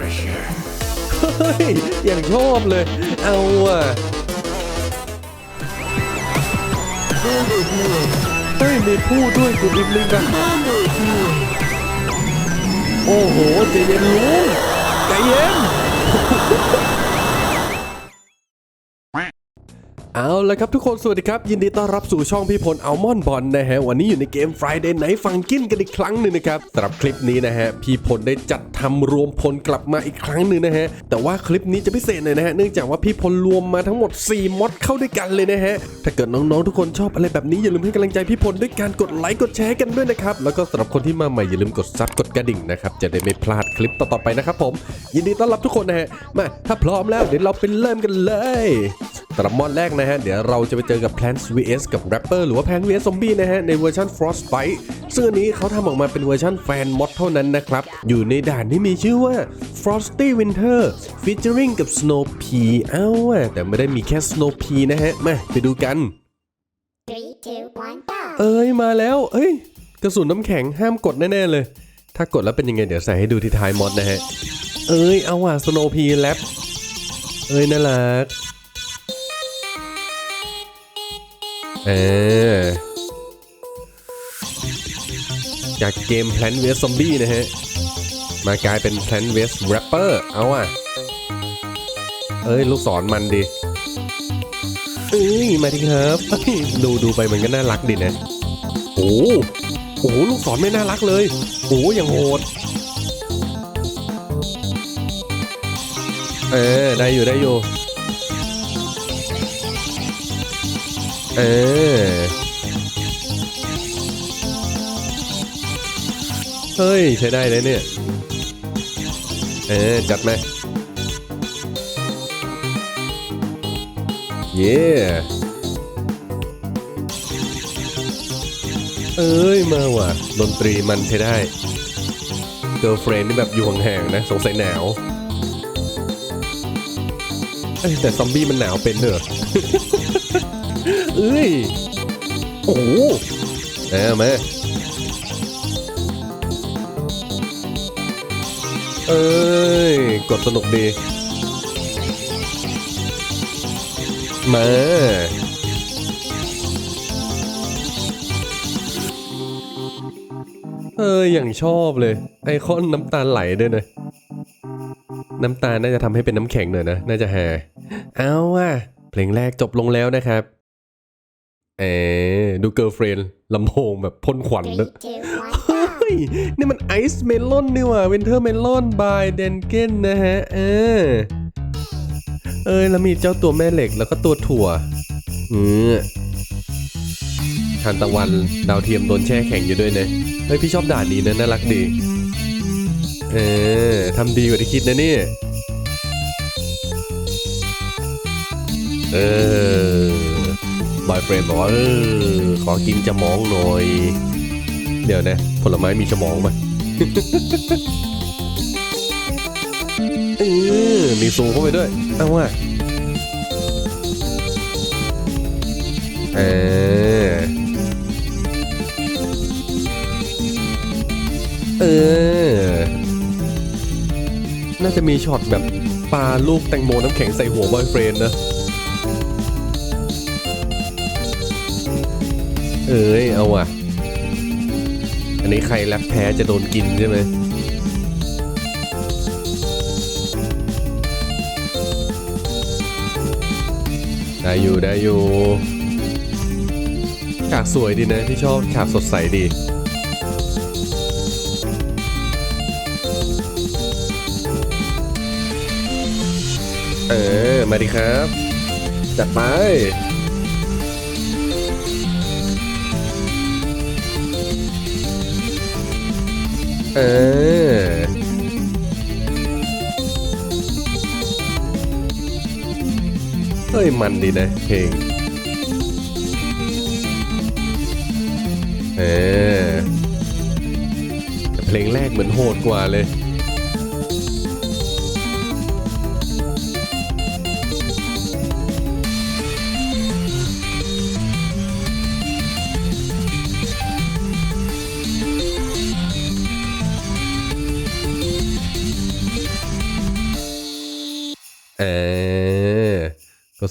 เฮ้ย อย่างชอบเลย เอาอะเฮ้ยมีพูดด้วยคุณอิมลิงกันโอ้โหใจเย็นลุงใจเย็น เอาละครับทุกคนสวัสดีครับ ยินดีต้อนรับสู่ช่องพี่พลอัลมอนบอลนะฮะ วันนี้อยู่ในเกม Friday Night Funkin กันอีกครั้งหนึ่งนะครับสำหรับคลิปนี้นะฮะ พี่พลได้จัดทำรวมพลกลับมาอีกครั้งหนึ่งนะฮะ แต่ว่าคลิปนี้จะพิเศษหน่อยนะฮะ เนื่องจากว่าพี่พลรวมมาทั้งหมด 4มอดเข้าด้วยกันเลยนะฮะ ถ้าเกิดน้องๆทุกคนชอบอะไรแบบนี้อย่าลืมให้กำลังใจพี่พลด้วยการกดไลค์กดแชร์กันด้วยนะครับแล้วก็สำหรับคนที่มาใหม่อย่าลืมกดซับกดกระดิ่งนะครับจะได้ไม่พลาดคลิปต่อๆไปนะครับผมยินดีต้อนรับทุกคนนะฮะมาถ้าพร้อมแล้วเดี๋ยวเราไปเริ่มกันเลยสำหรับมอดแรกนะฮะ เดี๋ยวเราจะไปเจอกับ Plants vs กับ Rapper หรือว่า Plant vs Zombie นะฮะ ในเวอร์ชัน Frostbite ซึ่งอันนี้เขาทำออกมาเป็นเวอร์ชันแฟนมอดเท่านั้นนะครับ อยู่ในด่านที่มีชื่อว่า Frosty Winter featuring กับ Snow Pea เอ้าว่ะแต่ไม่ได้มีแค่ Snow Pea นะฮะ มาไปดูกัน Three, two, one, go! เอ้ยมาแล้ว เอ้ย กระสุนน้ำแข็งห้ามกดแน่ๆเลย ถ้ากดแล้วเป็นยังไงเดี๋ยวใส่ให้ดูที่ท้ายมอดนะฮะ เอ้ยเอาว่ะ Snow Pea แรปเอ้ยน่ารัก เออ จากเกม Plant vs Zombie นะฮะ มากลายเป็น Plant vs Rapper เอาอะ เอ้ย ลูกศรมันดีเอ้ย มาดิครับเอ้ยดูดูไปมันก็น่ารักดีนะ โอ้โหโอ้โห ลูกศรไม่น่ารักเลย โอ้อย่างโหด เออ ได้อยู่ได้อยู่ เออ เฮ้ย ใช้ได้เลยเนี่ย เออ จัดมเย้เอ้ย มาว่ะ ดนตรีมันใช้ได้เกิร์ลเฟรนนี่แบบอยู่ห่างๆนะ สงสัยหนาวเอ้ยแต่ซอมบี้มันหนาวเป็นเนอะ เอ้ย โอ้โหเอามาเอ้ย กดสนุกดี มา เอออย่างชอบเลย ไอคอนน้ำตาลไหลด้วยนะน้ำตาลน่าจะทำให้เป็นน้ำแข็งหน่อยนะ น่าจะแฮเอาว่ะเพลงแรกจบลงแล้วนะครับ เออดูเกิร์ลเฟรนลำโพงแบบพ่นขวัญ Three, ด้วย two, one, เฮ้ยนี่มันไอซ์เมลอนนี่หว่าวินเทอร์เมลอนบายเดนเกนนะฮะ เออ เอ้ยแล้วมีเจ้าตัวแม่เหล็กแล้วก็ตัวถั่วเออทานตะวันดาวเทียมโดนแช่แข็งอยู่ด้วยนะเฮ้ยพี่ชอบด่านนี้นะน่ารักดี เออทำดีกว่าที่คิดนะเนี่ยเออ บอยเฟรนบอกว่าเออขอกินจะมองหน่อย เดี๋ยวนะ ผลไม้มีสมองป่ะเออมีซูมเข้าไปด้วยเอาว่าเออเออ น่าจะมีช็อตแบบปลาลูกแตงโมน้ำแข็งใส่หัวบอยเฟรนนะ เอ้ยเอาว่ะ อันนี้ใครแรปแพ้จะโดนกินใช่ไหมได้อยู่ได้อยู่ฉากสวยดีนะที่ชอบฉากสดใสดีเออ มาดิครับ จัดไป เออ เฮ้ย มันดีนะเพลง เออแต่เพลงแรกเหมือนโหดกว่าเลย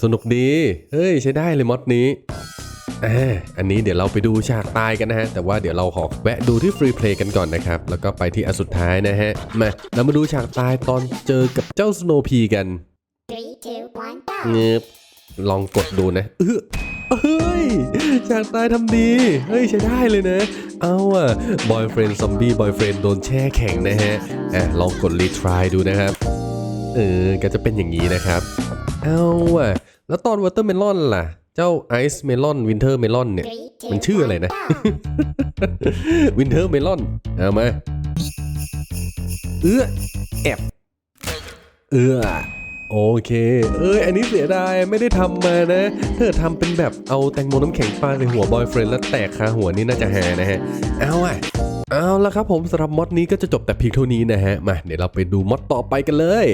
สนุกดี เฮ้ยใช้ได้เลยมอดนี้อ่าอันนี้เดี๋ยวเราไปดูฉากตายกันนะฮะ แต่ว่าเดี๋ยวเราขอแวะดูที่ฟรีเพลย์กันก่อนนะครับ แล้วก็ไปที่อันสุดท้ายนะฮะ มาเรามาดูฉากตายตอนเจอกับเจ้าสโนพีกัน Three, two, one, go. เงืบลองกดดูนะเออเฮ้ยฉากตายทำดี เฮ้ยใช้ได้เลยนะ เอาอะบอยเฟรนด์ซอมบี้บอยเฟรนด์โดนแช่แข็งนะฮะอะลองกดรีทรายดูนะครับ เออก็จะเป็นอย่างนี้นะครับ เอาอะ แล้วตอนวอเตอร์เมลอนล่ะ เจ้าไอซ์เมลอนวินเทอร์เมลอนเนี่ย มันชื่ออะไรนะ วินเทอร์เมลอน เอามา เอื้อแอบเอื้อโอเค เอ้ย อันนี้เสียดายไม่ได้ทำมานะ เธอทำเป็นแบบเอาแตงโมน้ำแข็งปาใส่หัวบอยเฟรนด์แล้วแตกคาหัวนี่น่าจะหานะฮะ เอาอะเอาละครับผมสำหรับมอดนี้ก็จะจบแต่เพียงเท่านี้นะฮะ มาเดี๋ยวเราไปดูมอดต่อไปกันเลย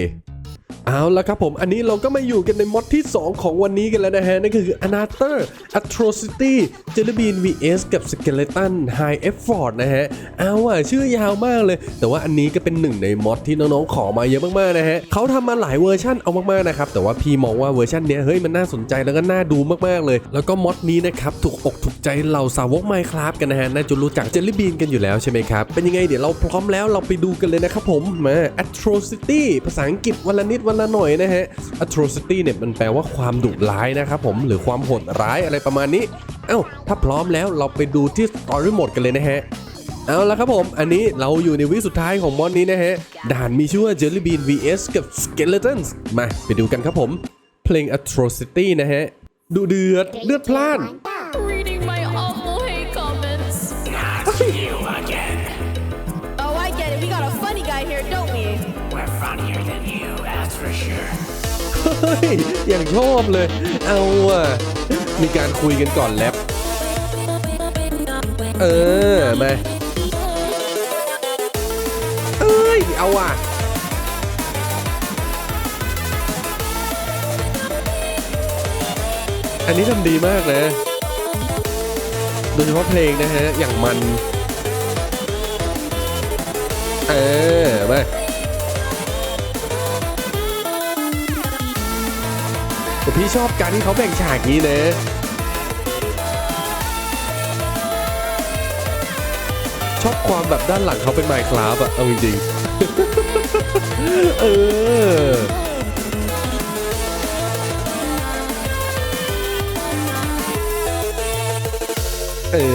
เอาละครับผม อันนี้เราก็มาอยู่กันในมอดที่ 2 ของวันนี้กันแล้วนะฮะ นั่นคือ Another Atrocity Jelly Bean vs กับ Skeleton High Effort นะฮะ เอาอะชื่อยาวมากเลย แต่ว่าอันนี้ก็เป็นหนึ่งในมอดที่น้องๆขอมาเยอะมากๆนะฮะเขาทำมาหลายเวอร์ชันเอามากๆนะครับ แต่ว่าพี่มองว่าเวอร์ชันเนี้ยเฮ้ยมันน่าสนใจแล้วก็น่าดูมากๆเลย แล้วก็มอดนี้นะครับถูกอกถูกใจเหล่าสาวก Minecraft กันนะฮะน่าจะรู้จัก Jelly Bean กันอยู่แล้วใช่ไหมครับ เป็นยังไงเดี๋ยวเราพร้อมแล้วเราไปดูกันเลยนะครับผมมา Atrocity ภาษาอังกฤษวันละนิิดวันละหน่อยนะฮะ Atrocity เนี่ยมันแปลว่าความดุร้ายนะครับผมหรือความโหดร้ายอะไรประมาณนี้ เอ้า ถ้าพร้อมแล้วเราไปดูที่ Story Mode กันเลยนะฮะเอาละครับผม อันนี้เราอยู่ในวิสุดท้ายของมอนนี้นะฮะ ด่านมีชื่อว่า Jelly Bean vs กับ Skeletons มาไปดูกันครับผม เพลง Atrocity นะฮะ ดูเดือดเลือดพล่าน ยอย่างชอบเลย เอาอะ มีการคุยกันก่อนแรปเออ มา เอ้ย เอาอะ อันนี้ทำดีมากนะ โดยเฉพาะเพลงนะฮะ อย่างมัน เออ มา พี่ชอบการที่เขาแบ่งฉากนี้นะชอบความแบบด้านหลังเขาเป็นไมค์คลาฟอะเอาจริงๆ เออ เอ้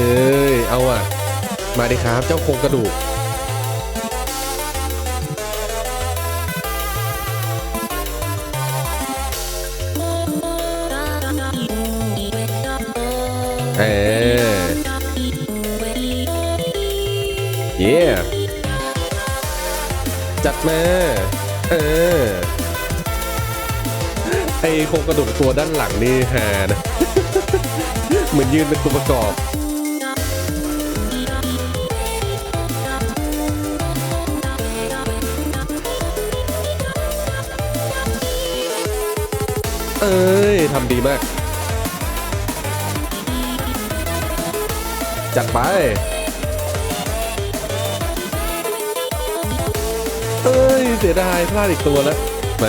ย เอาอะมาดิครับ เจ้าโครงกระดูก เย่จัดมา เออ ไอโครงกระดูกตัวด้านหลังนี่ฮานะ เหมือนยืนเป็นตัวประกอบเอ้ยทำดีมาก จัดไป เอ้ยเสียดายพลาดอีกตัวแล้วแหม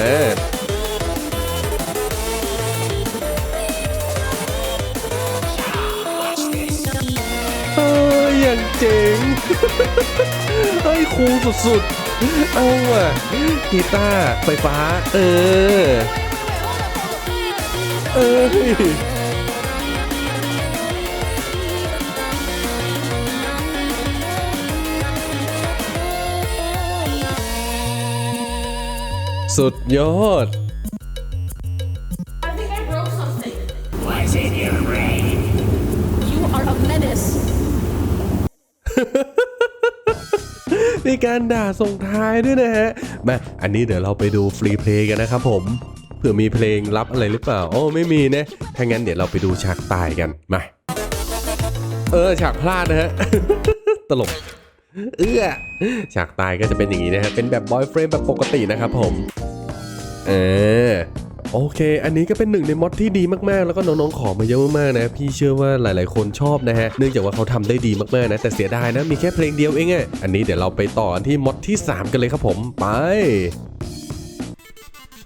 เอ้ยอย่างเจ๋งเฮ้ยคูลสุดๆ เอาอะกีตาร์ไฟฟ้า เออ เอ้ย สุดยอด I think I broke something. What's in your brain? You are a menace. มีการด่าส่งท้ายด้วยนะฮะ มา อันนี้เดี๋ยวเราไปดูฟรีเพลงกันนะครับผม เผื่อมีเพลงลับอะไรหรือเปล่า โอ้ไม่มีนะ ถ้างั้นเดี๋ยวเราไปดูฉากตายกัน มา เออ ฉากพลาดนะฮะ ตลก เอื้อฉากตายก็จะเป็นอย่างนี้นะฮะเป็นแบบบอยเฟรมแบบปกตินะครับผม เออโอเค อันนี้ก็เป็นหนึ่งในมอดที่ดีมากๆ แล้วก็น้องๆ ขอมาเยอะมากๆ นะ พี่เชื่อว่าหลายๆ คนชอบนะฮะ เนื่องจากว่าเขาทำได้ดีมากๆ นะ แต่เสียดายนะ มีแค่เพลงเดียวเองอะอันนี้เดี๋ยวเราไปต่อที่มอดที่ 3 กันเลยครับผม ไป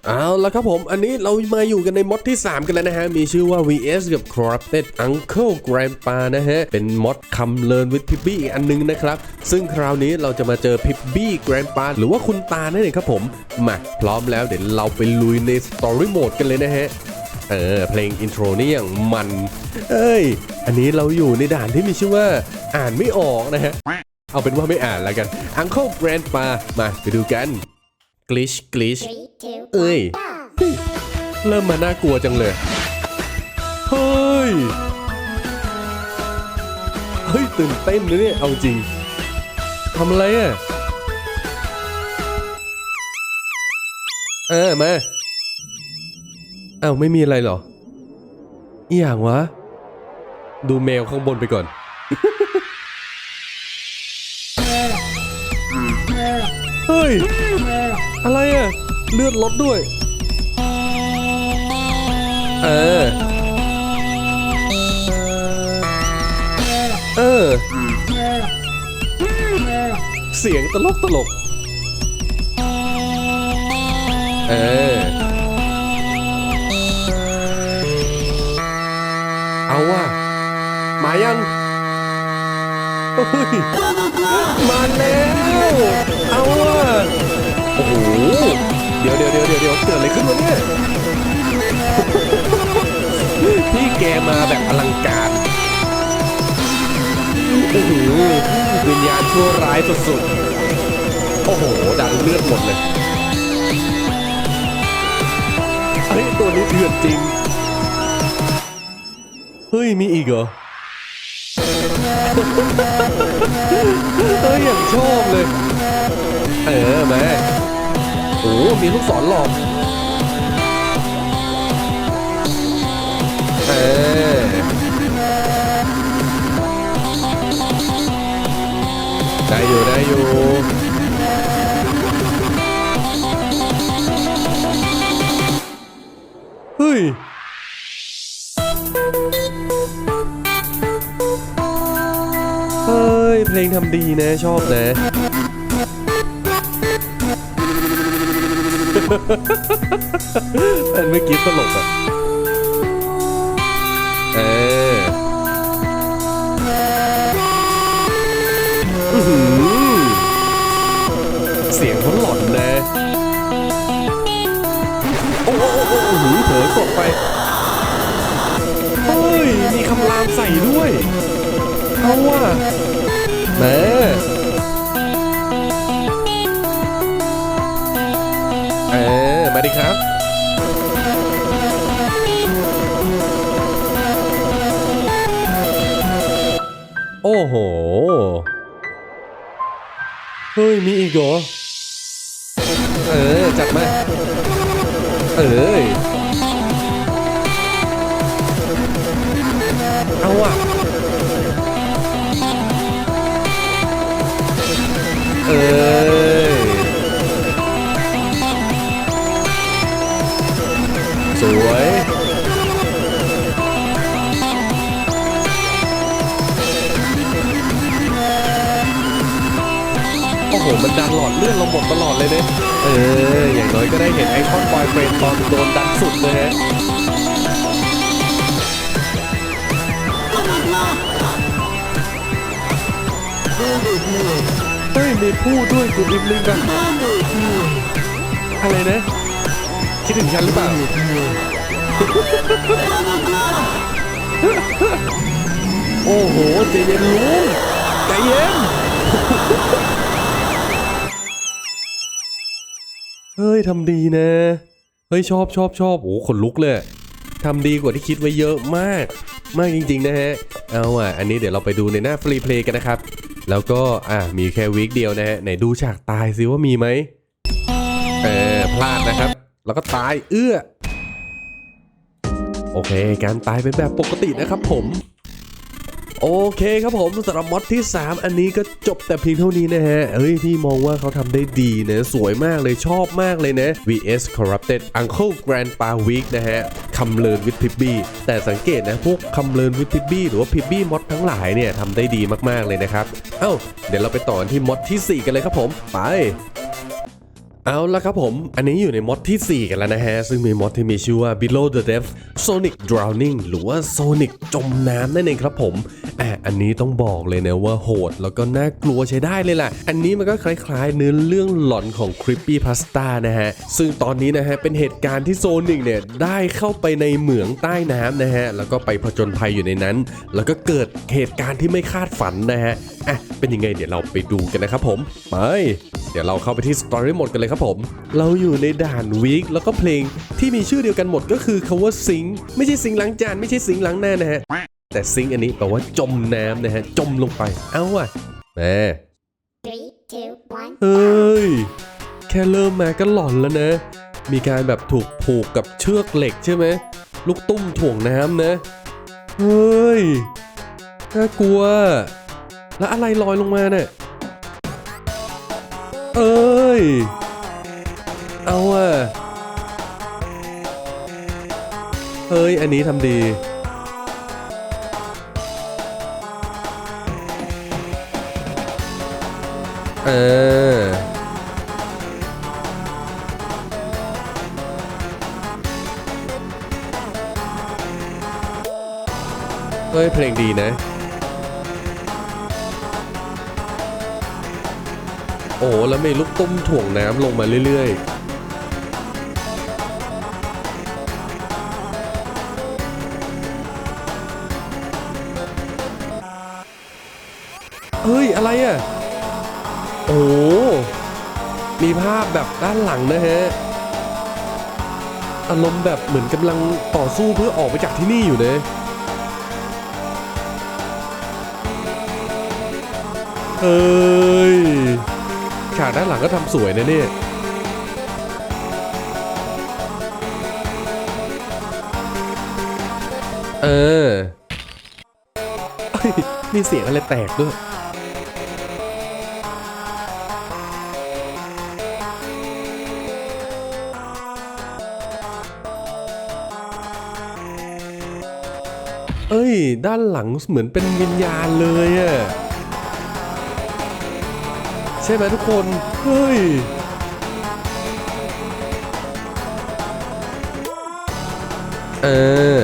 เอาละครับผมอันนี้เรามาอยู่กันในมดที่ 3 กันแล้วนะฮะ มีชื่อว่า VS กับ Corrupted Uncle Grandpa นะฮะ เป็นมดคำเลิน with Pibby อีกอันนึงนะครับ ซึ่งคราวนี้เราจะมาเจอ Pibby Grandpa หรือว่าคุณตานั่นเองครับผม มาพร้อมแล้วเดี๋ยวเราไปลุยใน Story Mode กันเลยนะฮะ เออ เพลงอินโทรนี่อย่างมัน เอ้ย อันนี้เราอยู่ในด่านที่มีชื่อว่าอ่านไม่ออกนะฮะ เอาเป็นว่าไม่อ่านแล้วกัน Uncle Grandpa มาไปดูกัน Glitch Glitch Three, two, Ơi. one, go! เริ่มมาน่ากลัวจังเลย เฮ้ย เฮ้ย ตื่นเต้นนะเนี่ย เอาจริงทำอะไรอะเออมาอ้าวไม่มีอะไรเหรอ อีอย่างวะ ดูแมวข้างบนไปก่อน เลือดลดด้วย เออ เออ เสียงตลกตลก เออ เอาว่ะ มายังมาแล้ว เอาว่ะ โอ้โห ดี๋ยวเดี๋ยวเดี๋ยวเดี๋ยวเดี๋ยวเกิดอะไรขึ้นวะเนี่ยพี่แกมาแบบอลังการโอ้โหวิญญาณชั่วร้ายสุดๆ โอ้โห ดันเลือดหมดเลยเฮ้ยตัวนี้เถื่อนจริง เฮ้ย มีอีกเหรอ เฮ้ยอย่างชอบเลย เออแม่ โอ้มีลูกศรหลอกเออได้อยู่ได้อยู่เฮ้ยเฮ้ย เพลงทำดีนะ ชอบนะ เมื่อกี้ตลกอะ เออเสียงเขาหลอนนะโอ้โอ้โอ้โอ้โหเผลอกดไป เฮ้ย มีคำรามใส่ด้วย เอาว่ะแหม่ มาดิครับ โอ้โห เฮ้ย มีอีกเหรอ เออ จัดมา เอ้ยเอาอะ เอ้ย มันดันหลอดเลือดเราหมดตลอดเลยเนี่ยเออ อย่างน้อยก็ได้เห็นไอคอนบอยเฟรนตอนโดนดันสุดเลยฮะเฮ้ยมีพูดด้วยคุณอิมลิงกันอะไรนะคิดถึงฉันหรือเปล่าโอ้โหใจเย็นลุงใจเย็น เฮ้ยทำดีนะ เฮ้ยชอบชอบชอบโอ้ขนลุกเลยทำดีกว่าที่คิดไว้เยอะมาก มากจริงๆนะฮะ เอาอะ อันนี้เดี๋ยวเราไปดูในหน้าฟรีเพลย์กันนะครับ แล้วก็อะมีแค่วีคเดียวนะฮะไหนดูฉากตายซิว่ามีไหมเออพลาดนะครับ แล้วก็ตายเอื้อ โอเค การตายเป็นแบบปกตินะครับผม โอเคครับผมสำหรับมอดที่ 3 อันนี้ก็จบแต่เพียงเท่านี้นะฮะเอ้ยพี่มองว่าเขาทำได้ดีนะสวยมากเลยชอบมากเลยนะ vs corrupted uncle grandpa week นะฮะคำเลิน with pibby แต่สังเกตนะพวกคำเลิน with pibby หรือว่า pibby มอดทั้งหลายเนี่ยทำได้ดีมากๆเลยนะครับ เอ้า เดี๋ยวเราไปต่อนที่มอดที่ 4 กันเลยครับผมไป เอาละครับผม อันนี้อยู่ในมอดที่ 4 กันแล้วนะฮะ ซึ่งมีมอดที่มีชื่อว่า Below the Depth Sonic Drowning หรือว่า Sonic จมน้ำนั่นเองครับผมอะอันนี้ต้องบอกเลยนะว่าโหด แล้วก็น่ากลัวใช้ได้เลยล่ะอันนี้มันก็คล้ายๆ เนื้อเรื่องหลอนของ Creepy Pasta นะฮะ ซึ่งตอนนี้นะฮะ เป็นเหตุการณ์ที่โซนิกเนี่ย ได้เข้าไปในเหมืองใต้น้ำนะฮะ แล้วก็ไปผจญภัยอยู่ในนั้น แล้วก็เกิดเหตุการณ์ที่ไม่คาดฝันนะฮะ อะ เป็นยังไงเดี๋ยวเราไปดูกันนะครับผม ไป เดี๋ยวเราเข้าไปที่สตอรี่หมดกันเลยครับผม เราอยู่ในด่านวีคแล้วก็เพลงที่มีชื่อเดียวกันหมดก็คือคาว่าซิงค์ไม่ใช่ซิงค์ล้างจานไม่ใช่ซิงค์ล้างหน้านะฮะ แต่ซิงค์อันนี้แปลว่าจมน้ำนะฮะ จมลงไป เอาว่ะแหม Three, two, one. เฮ้ย แค่เริ่มมาก็หลอนแล้วนะ มีการแบบถูกผูกกับเชือกเหล็กใช่ไหม ลูกตุ้มถ่วงน้ำนะ เฮ้ย น่ากลัว แล้วอะไรลอยลงมาเนี่ยเอ้ย เอาอะเฮ้ย อันนี้ทำดี เออ เฮ้ย เพลงดีนะ โอ้ แล้วมีลูกตุ้มถ่วงน้ำลงมาเรื่อย ๆ เฮ้ย อะไรอะ โอ้มีภาพแบบด้านหลังนะฮะ อารมณ์แบบเหมือนกำลังต่อสู้เพื่อออกไปจากที่นี่อยู่เนะเอ้ย ฉากด้านหลังก็ทำสวยนะเนี่ยเออเอ้ยมีเสียงอะไรแตกด้วย ย ด้านหลังเหมือนเป็นวิญญาณเลยอะใช่ไหมทุกคน เฮ้ยเออ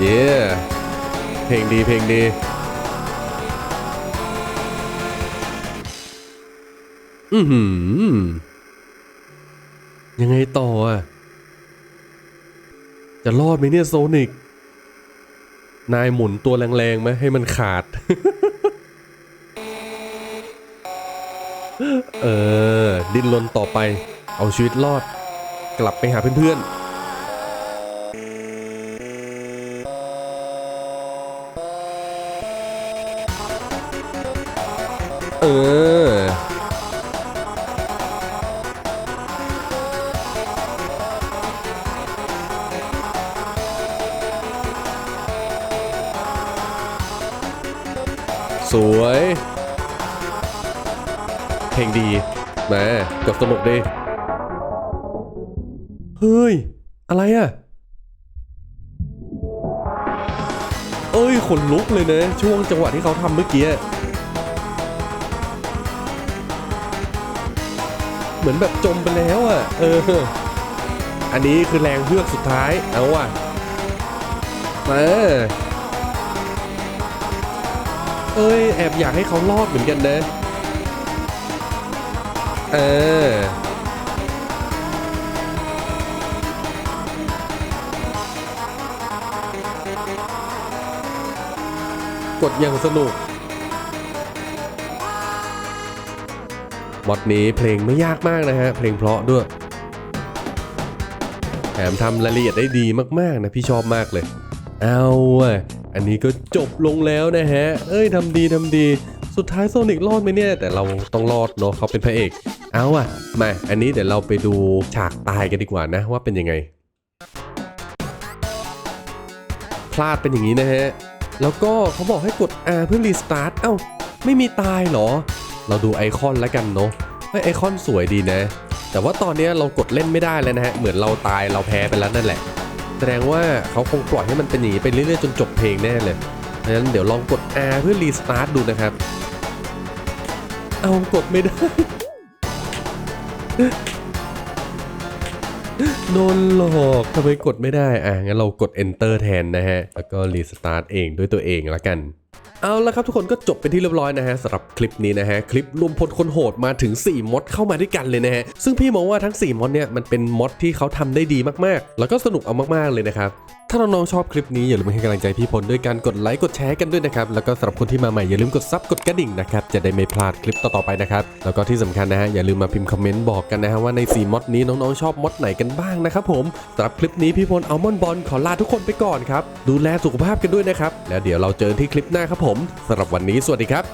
เย้เพลงดีเพลงดี อืยังไงต่ออะ จะรอดไหมเนี่ยโซนิก นายหมุนตัวแรงๆไหมให้มันขาด เออ ดิ้นรนต่อไป เอาชีวิตรอด กลับไปหาเพื่อนๆเออ สวย เพลงดีแหมกับสนุกดี เฮ้ย อะไรอะ เอ้ย ขนลุกเลยนะ ช่วงจังหวะที่เขาทำเมื่อกี้ เหมือนแบบจมไปแล้วอะ เออ อันนี้คือแรงเฮือกสุดท้าย เอาว่ะมา เอ้ยแอบอยากให้เขารอดเหมือนกันนะ เออกดอย่างสนุกมอดนี้เพลงไม่ยากมากนะฮะ เพลงเพราะด้วย แถมทำรายละเอียดได้ดีมากๆนะ พี่ชอบมากเลย เอา อันนี้ก็จบลงแล้วนะฮะ เอ้ยทำดีทำดี สุดท้ายโซนิกรอดไหมเนี่ย แต่เราต้องรอดเนาะเขาเป็นพระเอก เอาอะมา อันนี้เดี๋ยวเราไปดูฉากตายกันดีกว่านะ ว่าเป็นยังไง พลาดเป็นอย่างนี้นะฮะ แล้วก็เขาบอกให้กด R เพื่อรีสตาร์ท เอ้า ไม่มีตายเหรอ เราดูไอคอนแล้วกันเนาะไอคอนสวยดีนะ แต่ว่าตอนนี้เรากดเล่นไม่ได้แล้วนะฮะ เหมือนเราตายเราแพ้ไปแล้วนั่นแหละ แสดงว่าเขาคงปล่อยให้มันเป็นอย่างนี้ไปเรื่อยๆจนจบเพลงแน่เลยดังนั้นเดี๋ยวลองกด R เพื่อรีสตาร์ทดูนะครับ เอากดไม่ได้ โดนหลอกทำไมกดไม่ได้ อะงั้นเรากด enter แทนนะฮะ แล้วก็รีสตาร์ทเองด้วยตัวเองละกัน เอาละครับทุกคนก็จบเป็นที่เรียบร้อยนะฮะสำหรับคลิปนี้นะฮะคลิปรวมพลคนโหดมาถึง 4มดเข้ามาด้วยกันเลยนะฮะซึ่งพี่มองว่าทั้ง 4มดเนี่ยมันเป็นมดที่เขาทำได้ดีมากๆ แล้วก็สนุกเอามากๆเลยนะครับถ้าน้องๆชอบคลิปนี้อย่าลืมให้กำลังใจพี่พลด้วยการกดไลค์กดแชร์กันด้วยนะครับแล้วก็สำหรับคนที่มาใหม่อย่าลืมกดซับกดกระดิ่งนะครับจะได้ไม่พลาดคลิปต่อๆไปนะครับแล้วก็ที่สำคัญนะฮะอย่าลืมมาพิมพ์คอมเมนต์บอกกันนะฮะว่าใน4มดนี้น้องๆชอบมดไหนกันบ้างนะครับผมสำหรับคลิปนี้พี่พลอัลมอนบอลขอลาทุกคนไปก่อนครับดูแลสุขภาพกันด้วยนะครับแล้วเดี๋ยวเราเจอที่คลิปหน้าครับผมสำหรับวันนี้สวัสดีครับ